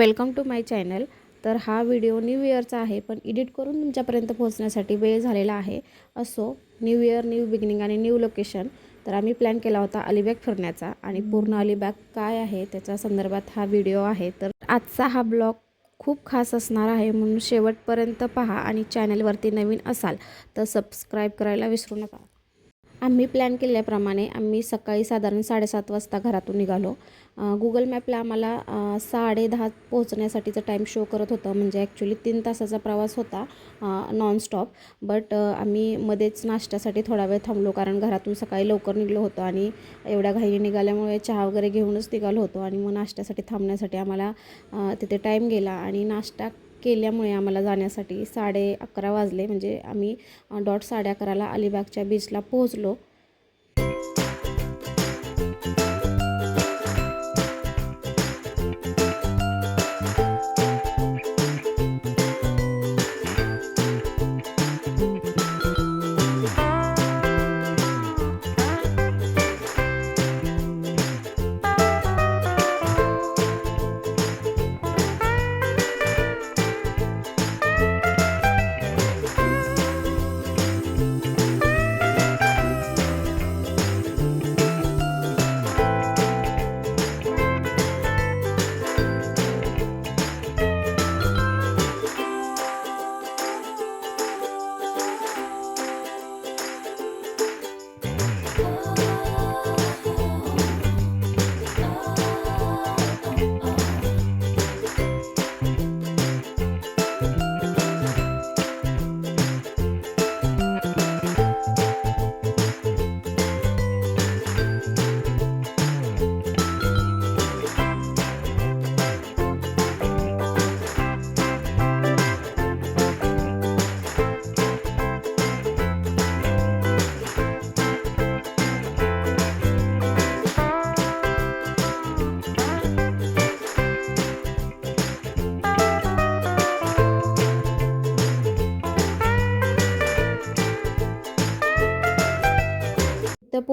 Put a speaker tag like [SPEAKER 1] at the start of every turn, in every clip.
[SPEAKER 1] Welcome to my channel. तर हा video new इयरचा आहे पण एडिट करून तुमच्यापर्यंत पोहोचण्यासाठी वेळ झालेला आहे. असो न्यू इयर न्यू बिगिनिंग आणि न्यू लोकेशन. तर आम्ही प्लॅन केला होता अलिबॅग फिरण्याचा आणि पूर्ण अलिबॅग काय आहे त्याच्या संदर्भात हा व्हिडिओ आहे. तर आजचा हा ब्लॉग खूप खास असणार आहे म्हणून शेवटपर्यंत पहा आणि चॅनलवरती नवीन असाल तर सबस्क्राईब करायला विसरू नका. आम्ही प्लॅन केल्याप्रमाणे आम्ही सकाळी साधारण साडेसात वाजता घरातून निघालो. गुगल मॅपला आम्हाला साडे दहा पोहोचण्यासाठीचं टाईम शो करत होतं. म्हणजे ॲक्च्युली तीन तासाचा प्रवास होता नॉनस्टॉप बट आम्ही मध्येच नाश्त्यासाठी थोडा वेळ थांबलो. कारण घरातून सकाळी लवकर निघलो होतो आणि एवढ्या घाईने निघाल्यामुळे चहा वगैरे घेऊनच निघालो होतो. आणि मग नाश्त्यासाठी थांबण्यासाठी आम्हाला तिथे टाईम गेला. आणि नाश्ता केल्यामुळे आम्हाला जाण्यासाठी साडे अकरा वाजले. म्हणजे आम्ही डॉट साडे अकराला अलिबागच्या बीचला पोहोचलो.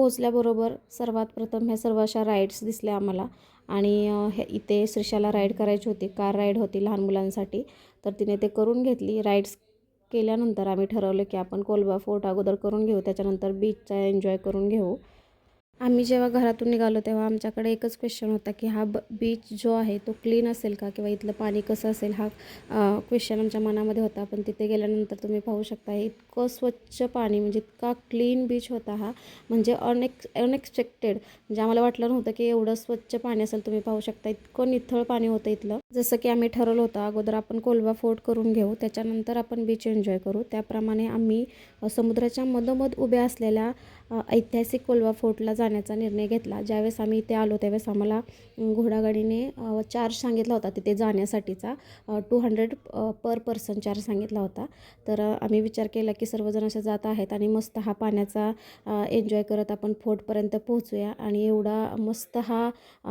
[SPEAKER 1] पोहोचल्याबरोबर सर्वात प्रथम ह्या सर्व अशा राईड्स दिसल्या आम्हाला. आणि हे इथे श्रीशाला राईड करायची होती कार राईड होती लहान मुलांसाठी. तर तिने ते करून घेतली. राईड्स केल्यानंतर आम्ही ठरवलं की आपण कोलबा फोर्ट अगोदर करून घेऊ. त्याच्यानंतर बीचचा एन्जॉय करून घेऊ. आम्ही जेव्हा घरातून निघालो तेव्हा आमच्याकडे एकच क्वेश्चन होता की हा ब बीच जो आहे तो क्लीन असेल का? किंवा इथलं पाणी कसं असेल? हा क्वेश्चन आमच्या मनामध्ये होता. पण तिथे गेल्यानंतर तुम्ही पाहू शकता इतकं स्वच्छ पाणी म्हणजे इतका क्लीन बीच होता हा. म्हणजे अनएक्स अनएक्सपेक्टेड म्हणजे आम्हाला वाटलं नव्हतं की एवढं स्वच्छ पाणी असेल तुम्ही पाहू शकता. इतकं निथळ पाणी होतं इथलं. जसं की आम्ही ठरवलं होतं अगोदर आपण कोलवा फोर्ट करून घेऊ त्याच्यानंतर आपण बीच एन्जॉय करू. त्याप्रमाणे आम्ही समुद्राच्या मधोमध उभ्या असलेल्या ऐतिहासिक कोलवा फोर्टला जाण्याचा निर्णय घेतला. ज्यावेळेस आम्ही इथे आलो त्यावेळेस आम्हाला घोडागाडीने चार्ज सांगितला होता तिथे जाण्यासाठीचा. Two hundred per person charge सांगितला होता. तर आम्ही विचार केला की सर्वजण असे जात आहेत आणि मस्त हा पाण्याचा एन्जॉय करत आपण फोर्टपर्यंत पोहोचूया. आणि एवढा मस्त हा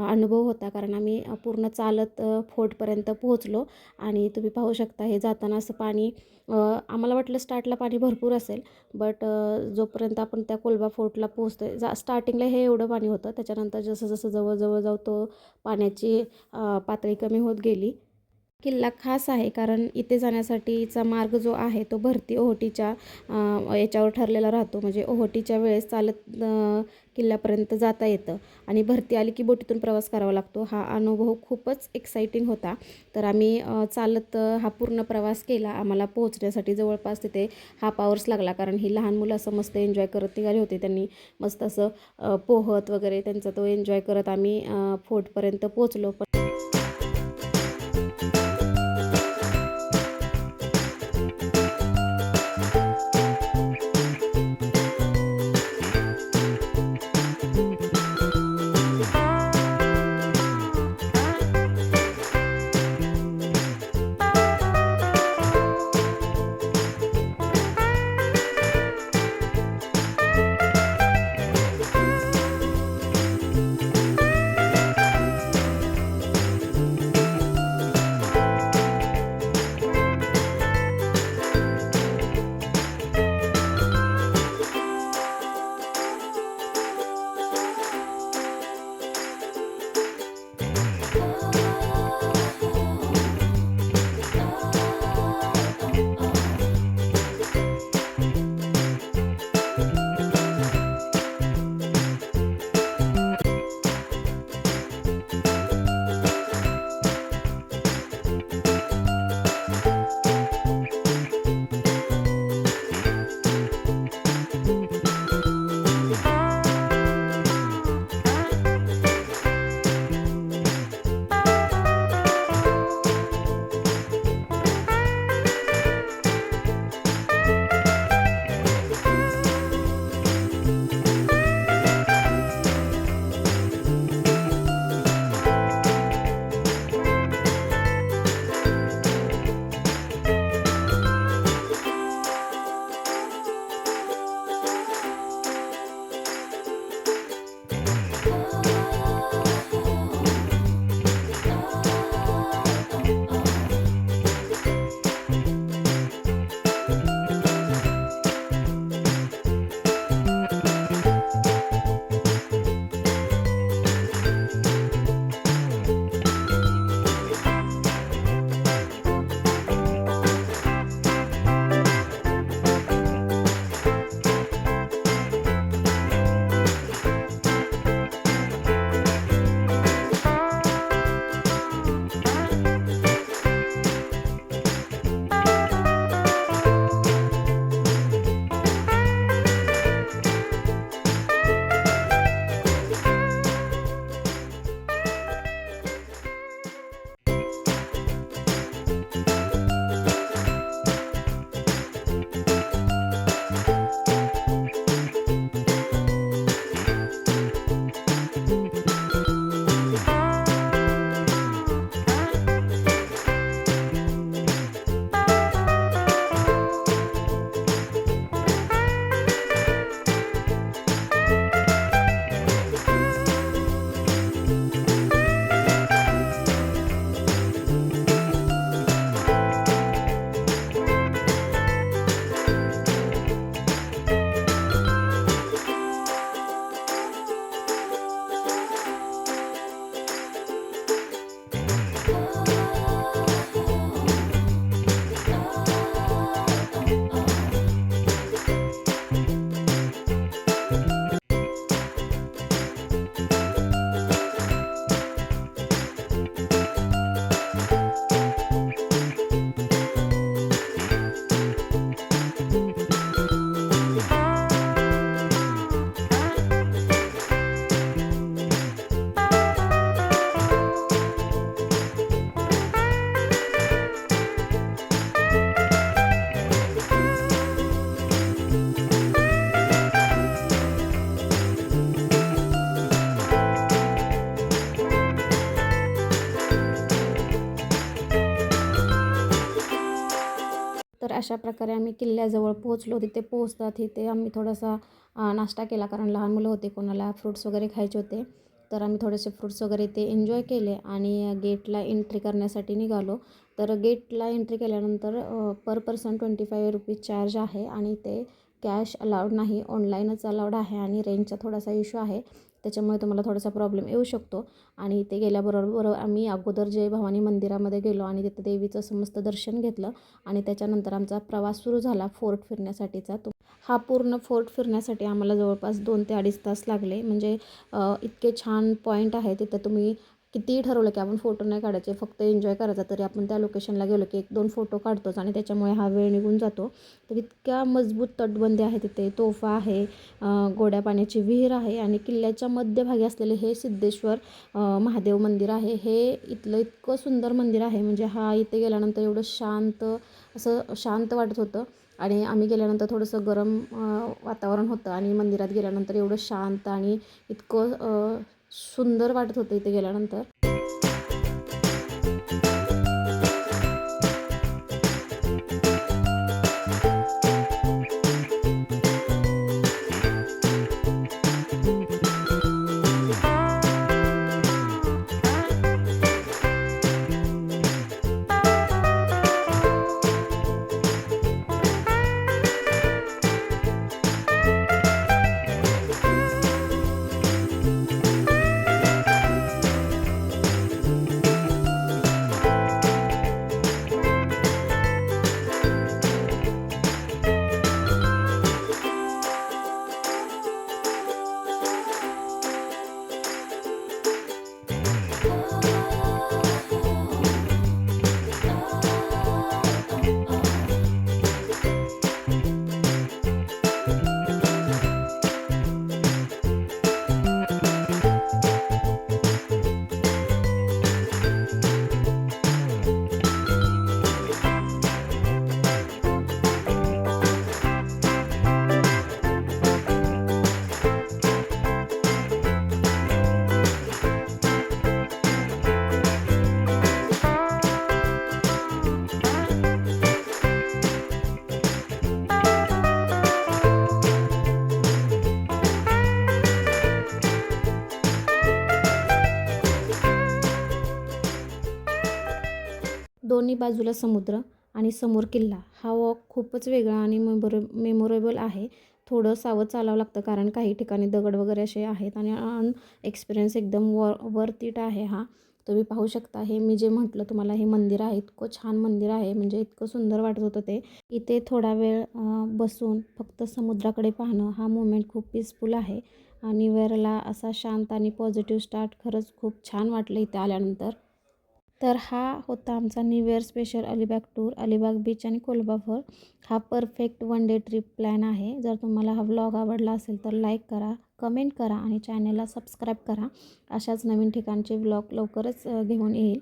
[SPEAKER 1] अनुभव होता कारण आम्ही पूर्ण चालत फोर्ट बोटपर्यंत पोहोचलो. आणि तुम्ही पाहू शकता हे जाताना असं पाणी आम्हाला वाटलं स्टार्टला पाणी भरपूर असेल बट जोपर्यंत आपण त्या कोलबा फोर्टला पोहोचतो आहे जा स्टार्टिंगला हे एवढं पाणी होतं. त्याच्यानंतर जसं जसं जवळजवळ जाऊ तो पाण्याची पातळी कमी होत गेली. किल्ला खास आहे कारण इथे जाण्यासाठीचा मार्ग जो आहे तो भरती ओहोटीच्या याच्यावर ठरलेला राहतो. म्हणजे ओहोटीच्या वेळेस चालत किल्ल्यापर्यंत जाता येतं आणि भरती आली की बोटीतून प्रवास करावा लागतो. हा अनुभव खूपच एक्साइटिंग होता. तर आम्ही चालत हा पूर्ण प्रवास केला. आम्हाला पोहोचण्यासाठी जवळपास तिथे हाफ आवर्स लागला कारण ही लहान मुलं असं मस्त एन्जॉय करत निघाली होती. त्यांनी मस्त असं पोहत वगैरे त्यांचा तो एन्जॉय करत आम्ही फोर्टपर्यंत पोहोचलो. अशा प्रकारे आम्ही किल्ल्याजवळ पोहोचलो. तिथे पोहोचतात तिथे आम्ही थोडासा नाश्ता केला कारण लहान मुलं होते कोणाला फ्रुट्स वगैरे खायचे होते. तर आम्ही थोडेसे फ्रुट्स वगैरे ते एन्जॉय केले आणि गेटला एंट्री करण्यासाठी निघालो. तर गेटला एंट्री केल्यानंतर per person twenty five rupees charge आहे आणि ते कॅश अलाउड नाही ऑनलाईनच अलाउड आहे आणि रेंजचा थोडासा इश्यू आहे. त्याच्यामुळे तुम्हाला थोडासा प्रॉब्लेम येऊ शकतो. आणि इथे गेल्याबरोबर आम्ही अगोदर जे भवानी मंदिरामध्ये गेलो आणि तिथं देवीचं समस्त दर्शन घेतलं आणि त्याच्यानंतर आमचा प्रवास सुरू झाला फोर्ट फिरण्यासाठीचा. तो हा पूर्ण फोर्ट फिरण्यासाठी आम्हाला जवळपास दोन ते अडीच तास लागले. म्हणजे इतके छान पॉईंट आहे तिथं तुम्ही कितीही ठरवलं की आपण फोटो नाही काढायचे फक्त एन्जॉय करायचा तरी आपण त्या लोकेशनला गेलो की एक दोन फोटो काढतोच आणि त्याच्यामुळे हा वेळ निघून जातो. तर इतक्या मजबूत तटबंदी आहे तिथे. तोफा आहे गोड्या पाण्याची विहीर आहे आणि किल्ल्याच्या मध्यभागी असलेले हे सिद्धेश्वर महादेव मंदिर आहे. हे इथलं इतकं सुंदर मंदिर आहे म्हणजे हा इथे गेल्यानंतर एवढं शांत असं शांत वाटत होतं. आणि आम्ही गेल्यानंतर थोडंसं गरम वातावरण होतं आणि मंदिरात गेल्यानंतर एवढं शांत आणि इतकं सुंदर वाटत होतं इथे गेल्यानंतर. दोन्ही बाजूला समुद्र आणि समोर किल्ला. हा वॉक खूपच वेगळा आणि मेमोरे मेमोरेबल आहे. थोडं सावध चालावं लागतं कारण काही ठिकाणी दगड वगैरे असे आहेत आणि अन एक्सपिरियन्स एकदम वर वरतीट आहे हा. तुम्ही पाहू शकता हे मी जे म्हटलं तुम्हाला हे मंदिर आहे इतकं छान मंदिर आहे म्हणजे इतकं सुंदर वाटत होतं ते. इथे थोडा वेळ बसून फक्त समुद्राकडे पाहणं हा मोमेंट खूप पीसफुल आहे. आणि वेरला असा शांत आणि पॉझिटिव्ह स्टार्ट खरंच खूप छान वाटलं इथे आल्यानंतर. तर हा होता आमचा new year special Alibag tour Alibag beach आणि कोल्हापूर हा perfect one day trip plan आहे. जर तुम्हाला हा व्लॉग आवडला असेल तर लाईक करा कमेंट करा आणि चॅनलला सबस्क्राईब करा. अशाच नवीन ठिकाणचे व्लॉग लवकरच घेऊन येईल.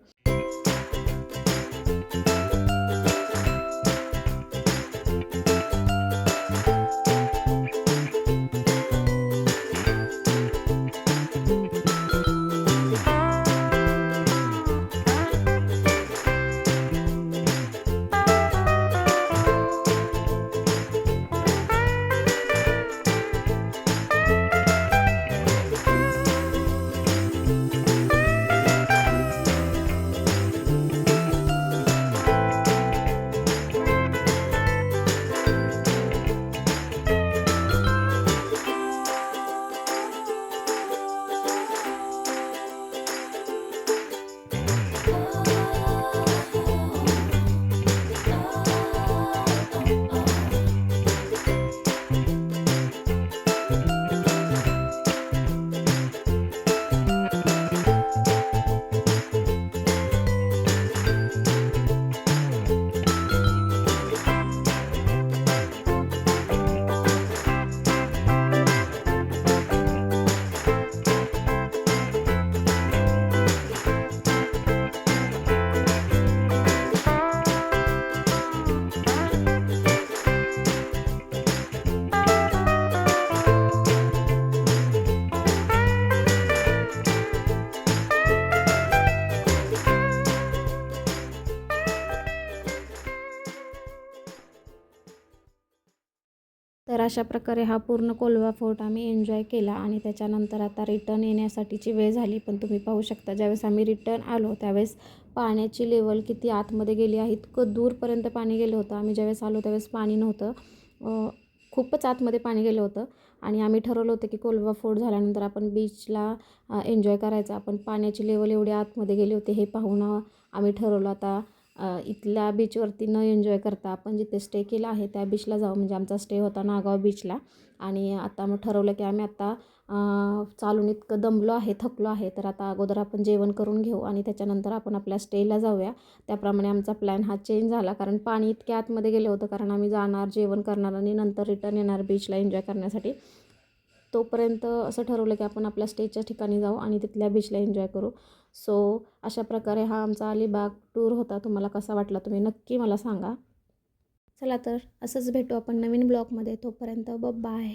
[SPEAKER 1] तर अशा प्रकारे हा पूर्ण कोलवा फोर्ट आम्ही एन्जॉय केला आणि त्याच्यानंतर आता रिटर्न येण्यासाठीची वेळ झाली. पण तुम्ही पाहू शकता ज्यावेळेस आम्ही रिटर्न आलो त्यावेळेस पाण्याची लेवल किती आतमध्ये गेली आहे इतकं दूरपर्यंत पाणी गेलं होतं. आम्ही ज्यावेळेस आलो त्यावेळेस पाणी नव्हतं. खूपच आतमध्ये पाणी गेलं होतं. आणि आम्ही ठरवलं होतं की कोलवा फोर्ट झाल्यानंतर आपण बीचला एन्जॉय करायचं. आपण पाण्याची लेवल एवढी आतमध्ये गेली होती हे पाहून आम्ही ठरवलं. आता इथल्या बीचवरती न एन्जॉय करता आपण जिथे स्टे केला आहे त्या बीचला जाऊ. म्हणजे आमचा स्टे होता नागाव बीचला आणि आता मग ठरवलं की आम्ही आता चालून इतकं दमलो आहे थकलो आहे तर आता अगोदर आपण जेवण करून घेऊ आणि त्याच्यानंतर आपण आपल्या स्टेला जाऊया. त्याप्रमाणे आमचा प्लॅन हा चेंज झाला. कारण पाणी इतक्या आतमध्ये गेलं होतं कारण आम्ही जाणार जेवण करणार आणि नंतर रिटर्न येणार बीचला एन्जॉय करण्यासाठी. तोपर्यंत असं ठरवलं की आपण आपल्या स्टेजच्या ठिकाणी जाऊ आणि तिथल्या बीचला एन्जॉय करू. सो अशा प्रकारे हा आमचा अलिबाग टूर होता. तुम्हाला कसा वाटला तुम्ही नक्की मला सांगा. चला तर असंच भेटू आपण नवीन ब्लॉगमध्ये तोपर्यंत ब बाय.